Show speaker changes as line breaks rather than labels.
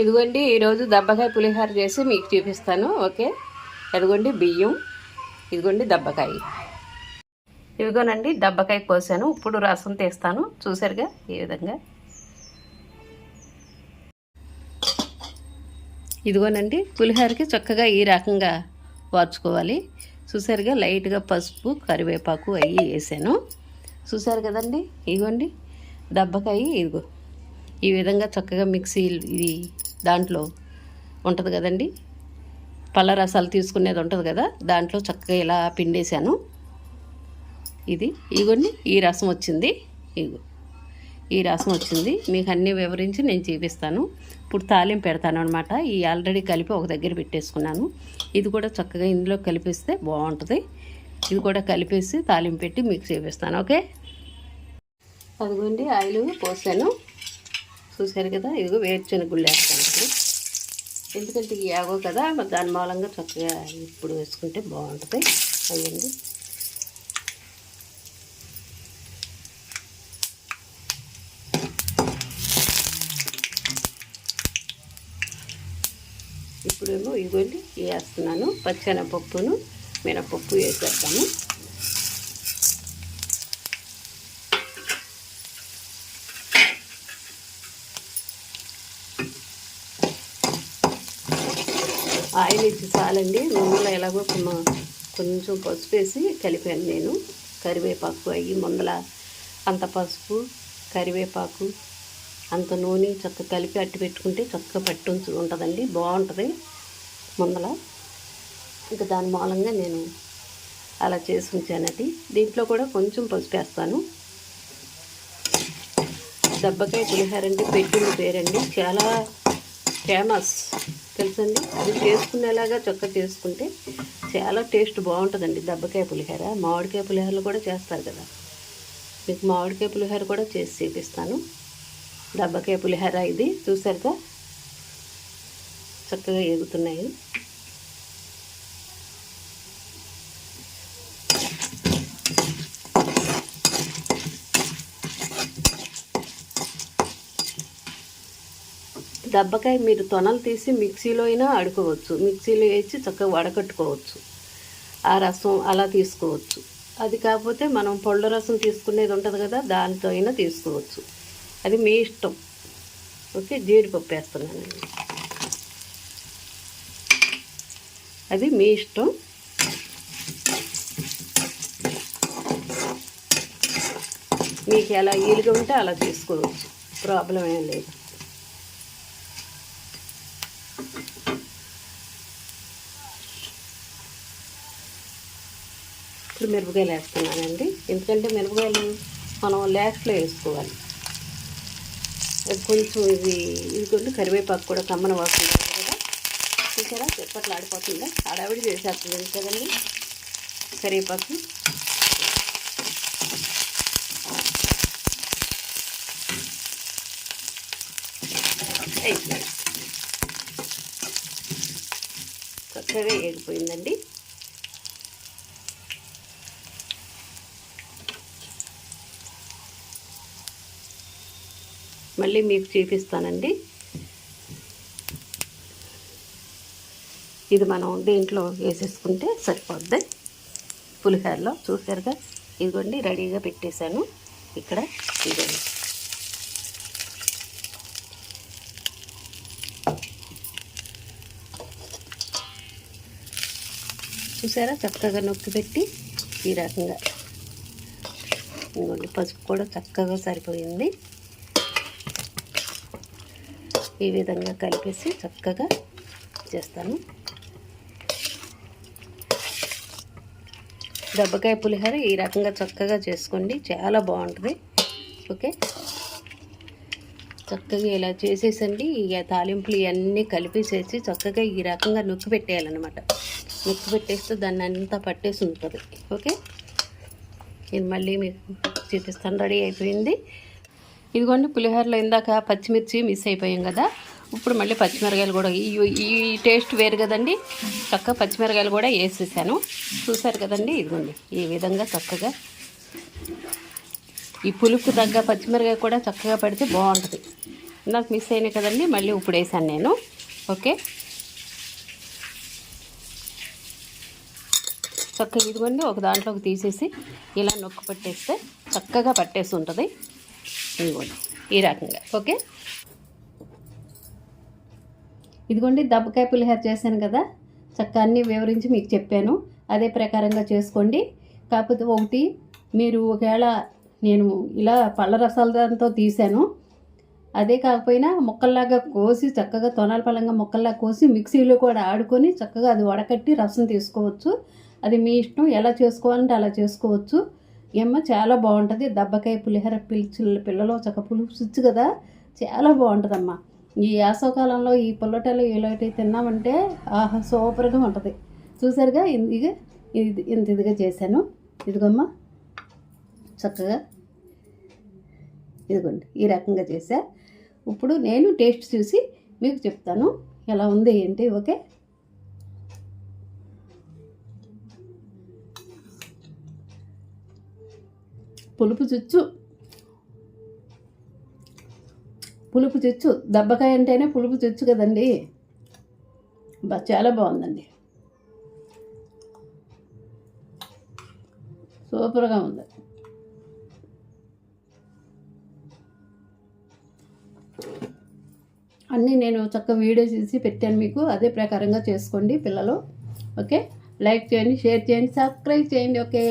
ఇదిగోండి ఈరోజు దబ్బకాయ పులిహోర చేసి మీకు చూపిస్తాను ఓకే? ఇదిగోండి బియ్యం. ఇదిగోండి దబ్బకాయ. ఇదిగోనండి దబ్బకాయ కోసాను. ఇప్పుడు రసం తీస్తాను. చూసారుగా ఈ విధంగా. ఇదిగోనండి పులిహోరకి చక్కగా ఈ రకంగా వార్చుకోవాలి. చూసారుగా లైట్గా పసుపు కరివేపాకు అవి వేసాను. చూసారు కదండి? ఇదిగోండి దబ్బకాయ. ఇదిగో ఈ విధంగా చక్కగా మిక్సీ ఇది దాంట్లో ఉంటుంది కదండి. పళ్ళ రసాలు తీసుకునేది ఉంటుంది కదా దాంట్లో చక్కగా ఇలా పిండేశాను. ఇది ఇగోండి ఈ రసం వచ్చింది. ఇగో ఈ రసం వచ్చింది. మీకు అన్నీ వివరించి నేను చూపిస్తాను. ఇప్పుడు తాలింపు పెడతాను అనమాట ఈ ఆల్రెడీ కలిపి ఒక దగ్గర పెట్టేసుకున్నాను. ఇది కూడా చక్కగా ఇందులో కలిపిస్తే బాగుంటుంది. ఇది కూడా కలిపేసి తాలింపు పెట్టి మీకు చూపిస్తాను ఓకే? అదిగోండి ఆయిల్ పోసాను. చూశారు కదా ఇదిగో వేరుచెనగ గుళ్ళు వేస్తాను. ఎందుకంటే ఇవి యాగో కదా దాని మూలంగా చక్కగా ఇప్పుడు వేసుకుంటే బాగుంటుంది. అయ్యండి. ఇప్పుడేమో ఇదిగోండి వేస్తున్నాను. పచ్చనపప్పును మినపప్పు వేసేస్తాము ఆయిల్ ఇచ్చి చాలండి. నూనెలో ఎలాగో కొమ- కొంచెం పసుపు వేసి కలిపాను నేను. కరివేపాకు అయ్యి ముందల అంత పసుపు కరివేపాకు అంత నూనె చక్క కలిపి అట్టి పెట్టుకుంటే చక్కగా పట్టు ఉంచు ఉంటుందండి. బాగుంటుంది ముందల. ఇంకా దాని మూలంగా నేను అలా చేసి ఉంచానది. దీంట్లో కూడా కొంచెం పసుపు వేస్తాను. దెబ్బకాయ పులిహారండి పెట్టింది పెట్టిన పేరండి. చాలా ఫేమస్. తెలుసండి? అది చేసుకునేలాగా చొక్క చేసుకుంటే చాలా టేస్ట్ బాగుంటుందండి దెబ్బకాయ పులిహోర. మామిడికాయ పులిహోరలు కూడా చేస్తారు కదా. మీకు మామిడికాయ పులిహోర కూడా చేసి చూపిస్తాను. దెబ్బకాయ పులిహోర ఇది. చూసారుగా? చక్కగా ఎగుతున్నాయి. దెబ్బకాయ మీరు తొనలు తీసి మిక్సీలో అయినా అడుకోవచ్చు. మిక్సీలో వేసి చక్కగా వడకట్టుకోవచ్చు. ఆ రసం అలా తీసుకోవచ్చు. అది కాకపోతే మనం పొళ్ళ రసం తీసుకునేది ఉంటుంది కదా దానితో అయినా తీసుకోవచ్చు. అది మీ ఇష్టం. ఓకే జీడిపప్పు వేస్తున్నానండి అది మీ ఇష్టం. మీకు ఎలా ఈలుగా ఉంటే అలా తీసుకోవచ్చు. ప్రాబ్లం ఏం లేదు. ఇప్పుడు మిరపకాయలు వేస్తున్నానండి. ఎందుకంటే మిరపకాయలు మనం లాస్ట్లో వేసుకోవాలి. కొంచెం ఇది ఇది కొంచెం కరివేపాకు కూడా కమ్మన వాసన కదా. చూసారా? చెప్పట్లు ఆడిపోతుందా. ఆడావిడి చేసేస్తుంది కదండి. కరివేపాకు. చక్కగా ఏడిపోయిందండి. మళ్ళీ మీకు చూపిస్తానండి. ఇది మనం దీంట్లో వేసేసుకుంటే సరిపోద్ది. పులిహోరలో చూసారుగా ఇదిగోండి రెడీగా పెట్టేశాను. ఇక్కడ ఇదిగోండి. చూసారా? చక్కగా నొక్కి పెట్టి ఈ రకంగా. ఇదిగోండి పసుపు కూడా చక్కగా సరిపోయింది. ఈ విధంగా కలిపేసి చక్కగా చేస్తాను. దెబ్బకాయ పులిహోర ఈ రకంగా చక్కగా చేసుకోండి. చాలా బాగుంటుంది. ఓకే. చక్కగా ఇలా చేసేసండి. ఇక తాలింపులు ఇవన్నీ కలిపేసేసి చక్కగా ఈ రకంగా నొక్కి పెట్టేయాలన్నమాట. నొక్కి పెట్టేస్తే దాన్ని అంతా పట్టేసి ఉంటుంది. ఓకే. నేను మళ్ళీ మీకు చూపిస్తాను. రెడీ అయిపోయింది. ఇదిగోండి పులిహోరలో ఇందాక పచ్చిమిర్చి మిస్ అయిపోయాం కదా. ఇప్పుడు మళ్ళీ పచ్చిమిరకాయలు కూడా ఈ ఈ టేస్ట్ వేరు కదండి. చక్కగా పచ్చిమిరకాయలు కూడా వేసేసాను. చూసారు కదండి ఇదిగోండి ఈ విధంగా చక్కగా ఈ పులుపు తగ్గ పచ్చిమిరకాయ కూడా చక్కగా పడితే బాగుంటుంది. నాకు మిస్ అయినాయి కదండి మళ్ళీ ఇప్పుడు వేసాను నేను. ఓకే. చక్కగా ఇదిగోండి ఒక దాంట్లోకి తీసేసి ఇలా నొక్కు పట్టేస్తే చక్కగా పట్టేసి ఉంటుంది. ఇదిగోండి. ఈ రకంగా ఓకే? ఇదిగోండి దబ్బకాయ పులిహోర చేశాను కదా? చక్కగా అన్నీ వివరించి మీకు చెప్పాను. అదే ప్రకారంగా చేసుకోండి. కాకపోతే ఒకటి మీరు ఒకవేళ నేను ఇలా పళ్ళ రసాలతో తీశాను. అదే కాకపోయినా ముక్కల్లాగా కోసి చక్కగా తొనాల పళ్ళంగా ముక్కల్లా కోసి మిక్సీలో కూడా ఆడుకొని చక్కగా అది వడకట్టి రసం తీసుకోవచ్చు. అది మీ ఇష్టం ఎలా చేసుకోవాలంటే అలా చేసుకోవచ్చు. ఏమో చాలా బాగుంటుంది. దబ్బకాయ పులిహోర పిలిచి పిల్లలు చక్క పులుసు కదా. చాలా బాగుంటుందమ్మా. ఈ వేసవకాలంలో ఈ పుల్లటలు ఇలాంటివి తిన్నామంటే ఆహా సూపర్గా ఉంటుంది. చూసారుగా? ఇది ఇది ఇంత ఇదిగా చేశాను. ఇదిగోమ్మా. చక్కగా. ఇదిగోండి ఈ రకంగా చేశా. ఇప్పుడు నేను టేస్ట్ చూసి మీకు చెప్తాను. ఎలా ఉంది ఏంటి? ఓకే? పులుపు చుచ్చు పులుపు చుచ్చు దెబ్బకాయ అంటేనే పులుపు చుచ్చు కదండి. చాలా బాగుందండి. సూపర్గా ఉంది. అన్నీ నేను చక్కగా వీడియో తీసి పెట్టాను మీకు. అదే ప్రకారంగా చేసుకోండి పిల్లలు. ఓకే? లైక్ చేయండి షేర్ చేయండి సబ్స్క్రైబ్ చేయండి. ఓకే?